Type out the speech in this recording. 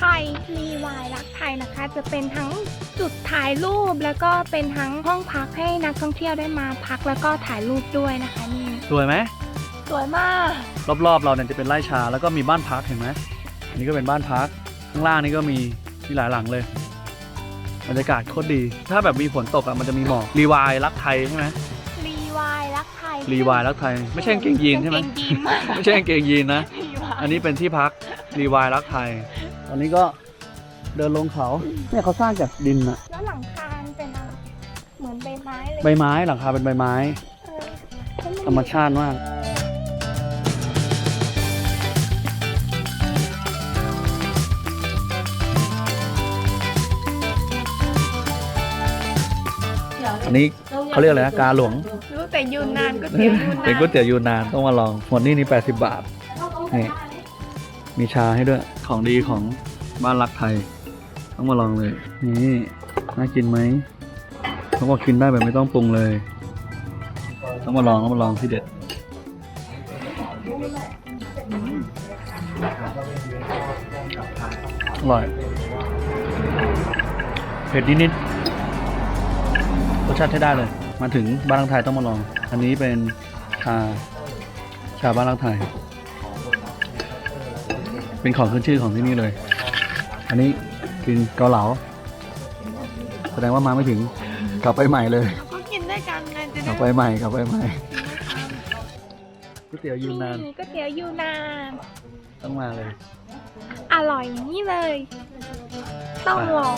ทยรีวายรักไทยนะคะ จะเป็นทั้งจุดถ่ายรูปแล้วก็เป็นทั้งห้องพักให้นักท่องเที่ยวได้มาพักแล้วก็ถ่ายรูปด้วยนะคะนี่สวยไหมสวยมาก รอบๆ เราเนี่ยจะเป็นไร่ชาแล้วก็มีบ้านพักเห็นไหมอันนี้ก็เป็นบ้านพักข้างล่างนี่ก็มีมีหลายหลังเลยบรรยากาศโคตรดี ถ้าแบบมีฝนตกอะมันจะมีหมอกรีวายรักไทยใช่ไหมรีวายรักไทยรีวายรักไทย ไม่ใช่กางเกงยีนใช่ไหมกางเกงยีนมากไม่ใช่กางเกงยีนนะรีวายอันนี้เป็นที่พักรีวายรักไทยต อนนี้ก็เดินลงเขาเนี่ยเขาสร้างจากดินอะแล้วหลังคาเป็นอะไรเหมือนใบไม้เลยใบไม้หลังคาเป็นใบไม้ เออแล้วนธรรมชาติมาก อันนี้เขาเรียกอะไรนะกาหลวง รู้แต่ยูนนานก็เตี๋ยวยูนนานเป็นก๋วยเตี๋ยวยูนนานต้องมาลองหมดนี่นี่80 บาท นี่ มีชาให้ด้วย ของดีของบ้านรักไทย ต้องมาลองเลย นี่น่ากินไหมเขาบอกกินได้แบบไม่ต้องปรุงเลย ต้องมาลองต้องมาลองที่เด็ดอร่อย เผ็ดนิดๆรสชาติใช้ได้เลย มาถึงบ้านรักไทยต้องมาลอง อันนี้เป็นชาชาบ้านรักไทย เป็นของขึ้นชื่อของที่นี่เลย อันนี้กินเกาเหลา แสดงว่ามาไม่ถึง กลับไปใหม่เลย ก็กินด้วยกันไงจะกได้ลับไปใหม่กลับไปใหม่ก๋วยเตี๋ยวยูนนานก๋วยเตี๋ยวยูนนาน ต้องมาเลย อร่อยอย่างนี้เลย ต้องลอง